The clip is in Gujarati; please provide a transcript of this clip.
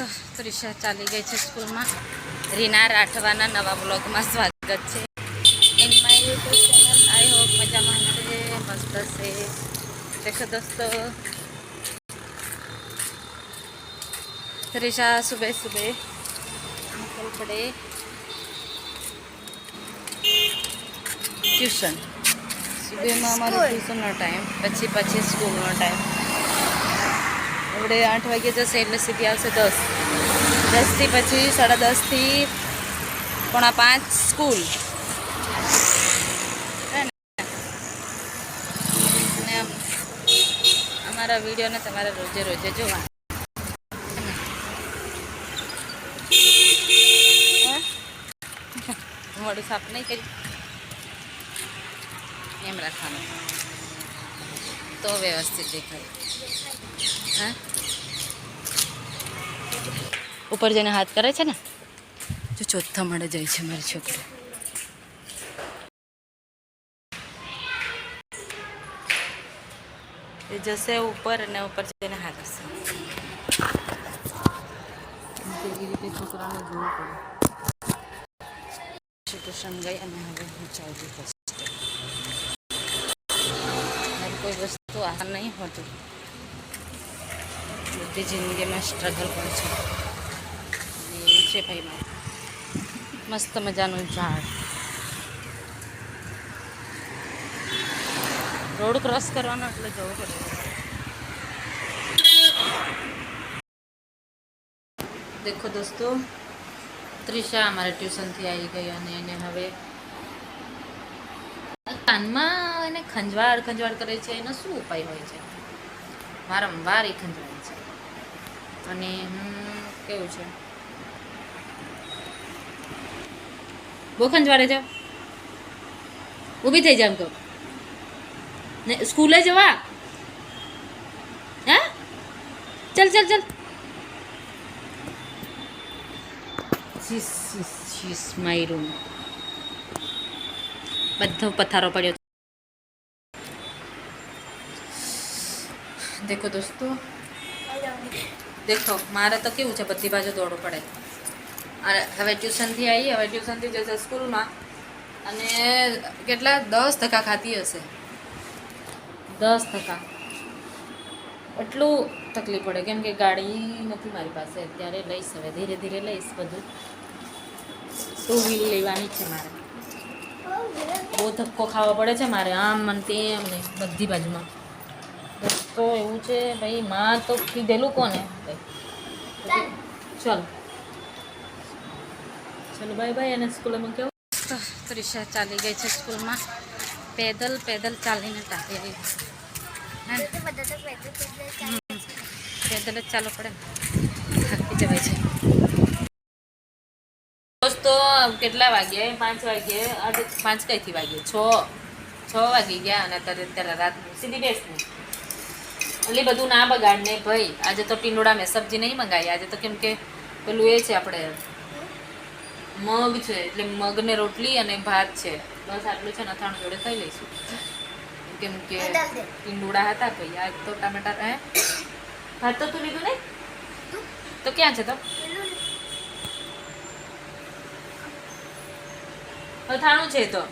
તો ત્રિષા ચાલી ગઈ છે સ્કૂલમાં. રીના રાઠવાના નવા બ્લોગમાં સ્વાગત છે. In my YouTube channel I hope મજામાં છે મસ્ત છે દેખો દોસ્તો. ત્રિષા સુબહ સુબહ નિકલ પડે ટ્યુશન. સુબહમાં અમારો ટ્યુશનનો ટાઈમ પછી પછી સ્કૂલનો ટાઈમ. એવડે આઠ વાગે જશે એટલે સીધી આવશે દસ. દસથી પછી સાડા દસથી પોણા પાંચ સ્કૂલ. અમારા વિડીયોને તમારે રોજે રોજે જોવા મોડું સાફ નહીં કરી. એમ રાખવાનું. તો વ્યવસ્થિત દેખાય. હા? ઉપર જઈને હાથ કરે છે ને જો ચોથા મળે જાય છે મારી છોકરી. એ જશે ઉપર અને ઉપર જઈને હાથ કરશે કેવી રીતે છોકરાને જોવું પડે ટ્યુશન ગઈ અને હવે હું ચાલુ કરશે. હર કોઈ વસ્તુ આસાન નહીં હોતું. બધી જિંદગીમાં સ્ટ્રગલ કરે છે. અને છે ભાઈ મારું. મસ્ત મજાનું ઝાડ. રોડ ક્રોસ કરવાનો એટલે જવું પડે. દેખો દોસ્તો, ત્રિષા અમારે ટ્યુશનથી આવી ગઈ અને એને હવે કાનમાં એને ખંજવાળ ખંજવાળ કરે છે, એનો શું ઉપાય હોય છે? વારંવાર એ ખંજવાળે છે. અને હું કેવું છે? બહુ જાવ છે ઊભી થઈ જાય એમ કહું. ને સ્કૂલે જવા? હા? ચલ ચલ ચલ. શીસ શીસ શીશ માય રૂમ બધો પથારો પડ્યો દેખો દોસ્તો. દેખો, મારે તો કેવું છે, બધી બાજુ દોડવું પડે. અને હવે ટ્યુશનથી આવી હવે ટ્યુશનથી જશે સ્કૂલમાં. અને કેટલા? દસ ટકા ખાતી હશે. દસ ટકા એટલું તકલીફ પડે. કેમ કે ગાડી નથી મારી પાસે. અત્યારે લઈશ હવે, ધીરે ધીરે લઈશ બધું. ટુ વ્હીલ લેવાની છે મારે. બહુ ધક્કો ખાવો પડે છે મારે. આમ મને તેમ ને બધી બાજુમાં. તો એવું છે ભાઈ માં તો કીધેલું કોને? ભાઈ ચાલો. ચલો ભાઈ બાય અને સ્કૂલમાં કેવું? ત્રિષા ચાલી ગઈ છે સ્કૂલમાં. પેદલ પેદલ ચાલીને ચાલી આવી પેદલ જ ચાલો પડે. થાકી જવાય છે. દોસ્તો કેટલા વાગ્યા? પાંચ વાગ્યે? પાંચ કઈથી વાગ્યે? છ. છ વાગી ગયા અને અત્યારે અત્યારે રાત સીધી બેસને એટલે બધું ના બગાડ ને ભાઈ. આજે તો ટીંડોળા મેં સબ્જી નહીં મંગાવી. આજે તો કેમ કે પેલું એ છે આપણે મગ છે. એટલે મગ ને રોટલી અને ભાત છે. બસ આટલું છે નથાણ અથાણું જોડે ખાઈ લઈશું. કેમ કે ટીંડોળા હતા ભાઈ. આજ તો ટામેટા હે? ભાત તો તું લીધું નહીં તો? ક્યાં છે તો? અથાણું છે તો.